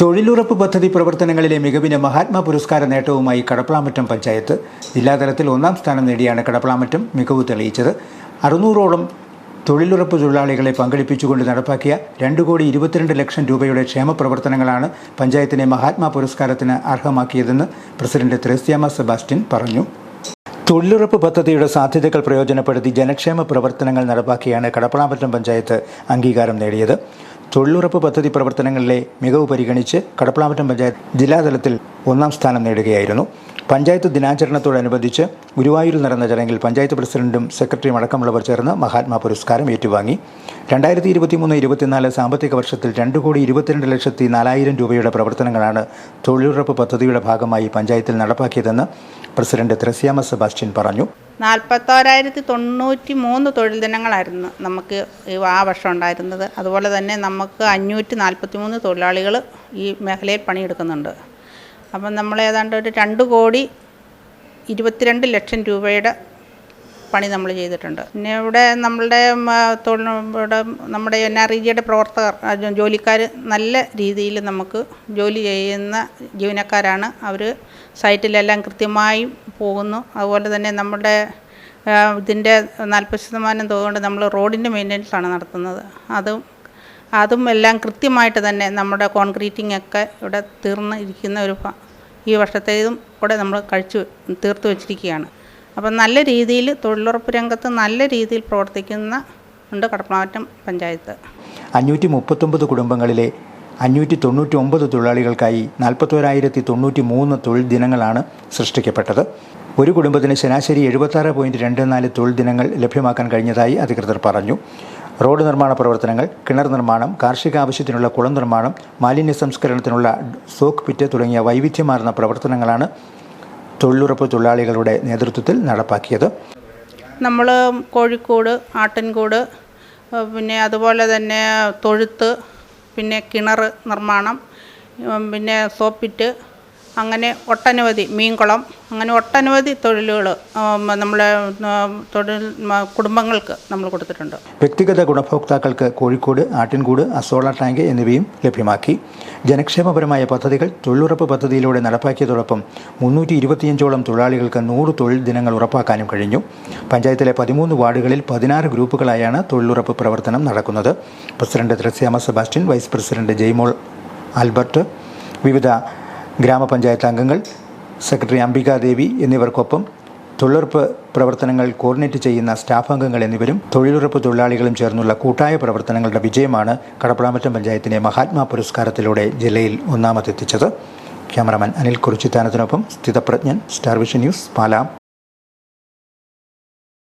തൊഴിലുറപ്പ് പദ്ധതി പ്രവർത്തനങ്ങളിലെ മികവിന് മഹാത്മാ പുരസ്കാര നേട്ടവുമായി കടപ്പളാമറ്റം പഞ്ചായത്ത് ജില്ലാതലത്തിൽ ഒന്നാം സ്ഥാനം നേടിയാണ് കടപ്പളാമറ്റം മികവ് തെളിയിച്ചത്. അറുന്നൂറോളം തൊഴിലുറപ്പ് തൊഴിലാളികളെ പങ്കെടുപ്പിച്ചുകൊണ്ട് നടപ്പാക്കിയ രണ്ട് കോടി ഇരുപത്തിരണ്ട് ലക്ഷം രൂപയുടെ ക്ഷേമ പ്രവർത്തനങ്ങളാണ് പഞ്ചായത്തിനെ മഹാത്മാ പുരസ്കാരത്തിന് അർഹമാക്കിയതെന്ന് പ്രസിഡന്റ് ത്രേസ്യാമ സെബാസ്റ്റ്യൻ പറഞ്ഞു. തൊഴിലുറപ്പ് പദ്ധതിയുടെ സാധ്യതകൾ പ്രയോജനപ്പെടുത്തി ജനക്ഷേമ പ്രവർത്തനങ്ങൾ നടപ്പാക്കിയാണ് കടപ്പളാമറ്റം പഞ്ചായത്ത് അംഗീകാരം നേടിയത്. തൊഴിലുറപ്പ് പദ്ധതി പ്രവർത്തനങ്ങളിലെ മികവ് പരിഗണിച്ച് കടപ്പളാമറ്റം പഞ്ചായത്ത് ജില്ലാതലത്തിൽ ഒന്നാം സ്ഥാനം നേടുകയായിരുന്നു. പഞ്ചായത്ത് ദിനാചരണത്തോടനുബന്ധിച്ച് ഗുരുവായൂരിൽ നടന്ന ചടങ്ങിൽ പഞ്ചായത്ത് പ്രസിഡന്റും സെക്രട്ടറിയും അടക്കമുള്ളവർ ചേർന്ന് മഹാത്മാ പുരസ്കാരം ഏറ്റുവാങ്ങി. രണ്ടായിരത്തി ഇരുപത്തിമൂന്ന് ഇരുപത്തിനാല് സാമ്പത്തിക വർഷത്തിൽ രണ്ട് കോടി ഇരുപത്തിരണ്ട് ലക്ഷത്തി നാലായിരം രൂപയുടെ പ്രവർത്തനങ്ങളാണ് തൊഴിലുറപ്പ് പദ്ധതിയുടെ ഭാഗമായി പഞ്ചായത്തിൽ നടപ്പാക്കിയതെന്ന് പ്രസിഡന്റ് ത്രസ്യാമ സെബാസ്റ്റ്യൻ പറഞ്ഞു. നാൽപ്പത്തോരായിരത്തി തൊണ്ണൂറ്റി മൂന്ന് തൊഴിൽ ദിനങ്ങളായിരുന്നു നമുക്ക് ആ വർഷം ഉണ്ടായിരുന്നത്. അതുപോലെ തന്നെ നമുക്ക് അഞ്ഞൂറ്റി നാൽപ്പത്തി മൂന്ന് തൊഴിലാളികൾ ഈ മേഖലയിൽ പണിയെടുക്കുന്നുണ്ട്. അപ്പം നമ്മൾ ഏതാണ്ട് ഒരു രണ്ട് കോടി ഇരുപത്തിരണ്ട് ലക്ഷം രൂപയുടെ പണി നമ്മൾ ചെയ്തിട്ടുണ്ട്. പിന്നെ ഇവിടെ നമ്മളുടെ ഇവിടെ നമ്മുടെ എൻ ആർ ഇ ജിയുടെ പ്രവർത്തകർ ജോലിക്കാർ നല്ല രീതിയിൽ നമുക്ക് ജോലി ചെയ്യുന്ന ജീവനക്കാരാണ് അവർ സൈറ്റിലെല്ലാം കൃത്യമായും പോകുന്നു. അതുപോലെ തന്നെ നമ്മുടെ ഇതിന്റെ നാൽപ്പത് ശതമാനം തുക കൊണ്ട് നമ്മൾ റോഡിന്റെ മെയിന്റനൻസ് ആണ് നടത്തുന്നത്. അതും അതും എല്ലാം കൃത്യമായിട്ട് തന്നെ നമ്മുടെ കോൺക്രീറ്റിംഗ് ഒക്കെ ഇവിടെ തീർന്നിരിക്കുന്ന ഒരു ഈ വർഷത്തേതും കൂടെ നമ്മൾ കഴിച്ചു തീർത്തു വച്ചിരിക്കുകയാണ്. അപ്പം നല്ല രീതിയിൽ തൊഴിലുറപ്പ് രംഗത്ത് നല്ല രീതിയിൽ പ്രവർത്തിക്കുന്ന ഉണ്ട് കടപ്പമാറ്റം പഞ്ചായത്ത്. അഞ്ഞൂറ്റി മുപ്പത്തൊമ്പത് കുടുംബങ്ങളിലെ അഞ്ഞൂറ്റി തൊണ്ണൂറ്റി ഒമ്പത് തൊഴിലാളികൾക്കായി നാൽപ്പത്തോരായിരത്തി തൊണ്ണൂറ്റി മൂന്ന് തൊഴിൽ ദിനങ്ങളാണ് സൃഷ്ടിക്കപ്പെട്ടത്. ഒരു കുടുംബത്തിന് ശരാശരി എഴുപത്താറ് പോയിന്റ് രണ്ട് നാല് തൊഴിൽ ദിനങ്ങൾ ലഭ്യമാക്കാൻ കഴിഞ്ഞതായി അധികൃതർ പറഞ്ഞു. റോഡ് നിർമ്മാണ പ്രവർത്തനങ്ങൾ കിണർ നിർമ്മാണം കാർഷിക ആവശ്യത്തിനുള്ള കുളം നിർമ്മാണം മാലിന്യ സംസ്കരണത്തിനുള്ള സോക്ക് പിറ്റ് തുടങ്ങിയ വൈവിധ്യമാർന്ന പ്രവർത്തനങ്ങളാണ് തൊഴിലുറപ്പ് തൊഴിലാളികളുടെ നേതൃത്വത്തിൽ നടപ്പാക്കിയത്. നമ്മൾ കോഴിക്കോട് ആട്ടിൻകൂട് പിന്നെ അതുപോലെ തന്നെ തൊഴുത്ത് പിന്നെ കിണർ നിർമ്മാണം പിന്നെ സോപ്പിറ്റ് അങ്ങനെ ഒട്ടനവധി മീൻകുളം അങ്ങനെ ഒട്ടനവധി തൊഴിലുകൾ നമ്മളെ തൊഴിൽ കുടുംബങ്ങൾക്ക് നമ്മൾ കൊടുത്തിട്ടുണ്ട്. വ്യക്തിഗത ഗുണഭോക്താക്കൾക്ക് കോഴിക്കോട് ആട്ടിൻകൂട് അസോള ടാങ്ക് എന്നിവയും ലഭ്യമാക്കി. ജനക്ഷേമപരമായ പദ്ധതികൾ തൊഴിലുറപ്പ് പദ്ധതിയിലൂടെ നടപ്പാക്കിയതോടൊപ്പം മുന്നൂറ്റി ഇരുപത്തിയഞ്ചോളം തൊഴിലാളികൾക്ക് നൂറ് തൊഴിൽ ദിനങ്ങൾ ഉറപ്പാക്കാനും കഴിഞ്ഞു. പഞ്ചായത്തിലെ പതിമൂന്ന് വാർഡുകളിൽ പതിനാറ് ഗ്രൂപ്പുകളായാണ് തൊഴിലുറപ്പ് പ്രവർത്തനം നടക്കുന്നത്. President Thresiamma Sebastian vice president Jaimol Albert വിവിധ ഗ്രാമപഞ്ചായത്ത് അംഗങ്ങൾ സെക്രട്ടറി അംബികാദേവി എന്നിവർക്കൊപ്പം തൊഴിലുറപ്പ് പ്രവർത്തനങ്ങൾ കോർഡിനേറ്റ് ചെയ്യുന്ന സ്റ്റാഫ് അംഗങ്ങൾ എന്നിവരും തൊഴിലുറപ്പ് തൊഴിലാളികളും ചേർന്നുള്ള കൂട്ടായ പ്രവർത്തനങ്ങളുടെ വിജയമാണ് കടപ്പുഴാമറ്റം പഞ്ചായത്തിനെ മഹാത്മാ പുരസ്കാരത്തിലൂടെ ജില്ലയിൽ ഒന്നാമതെത്തിച്ചത്. ക്യാമറാമാൻ അനിൽ കുറിച്ചിത്താനത്തിനൊപ്പം സ്ഥിതപ്രജ്ഞൻ സ്റ്റാർ വിഷൻ ന്യൂസ് പാലാം.